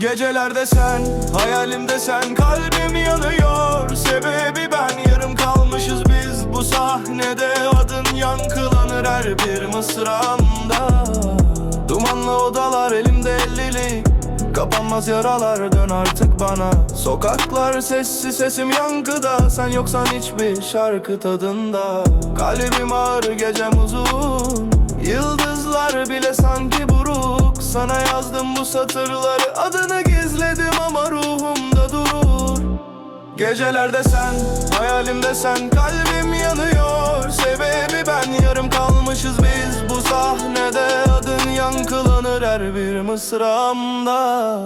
Gecelerde sen, hayalimde sen Kalbim yanıyor, sebebi ben Yarım kalmışız biz. Bu sahnede Adın yankılanır her bir mısramda Dumanlı odalar elimde ellilik. Kapanmaz yaralar dön artık bana. Sokaklar sessiz sesim yankıda. Sen yoksan hiçbir şarkı tadında. Kalbim ağır gecem uzun. Buruk Sana yazdım bu satırları. Adını gizledim ama ruhumda durur. Gecelerde sen, hayalimde sen Kalbim yanıyor, sebebi ben Yarım kalmışız biz. Bu sahnede Adın yankılanır her bir mısramda.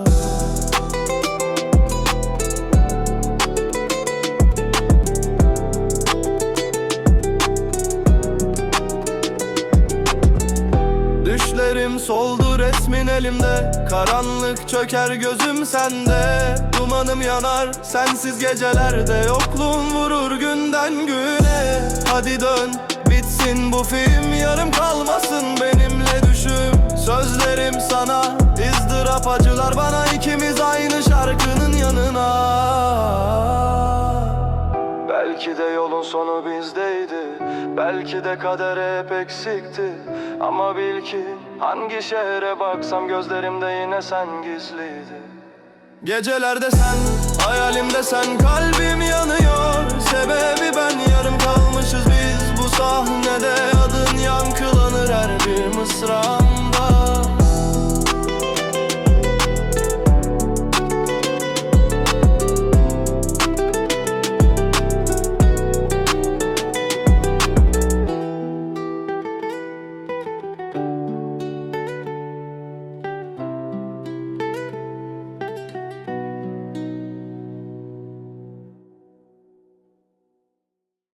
Düşlerim soldu resmin elimde. Karanlık çöker gözüm sende. Dumanım yanar sensiz gecelerde Yokluğun vurur günden güne. Hadi dön bitsin bu film Yarım kalmasın benimle düşüm. Sözlerim sana ızdırap acılar bana ikimiz aynı şarkının yanına. Belki de yolun sonu bizdeydi Belki de kader hep eksikti. Ama bil ki hangi şehre baksam Gözlerimde yine sen gizliydi. Gecelerde sen, hayalimde sen Kalbim yanıyor,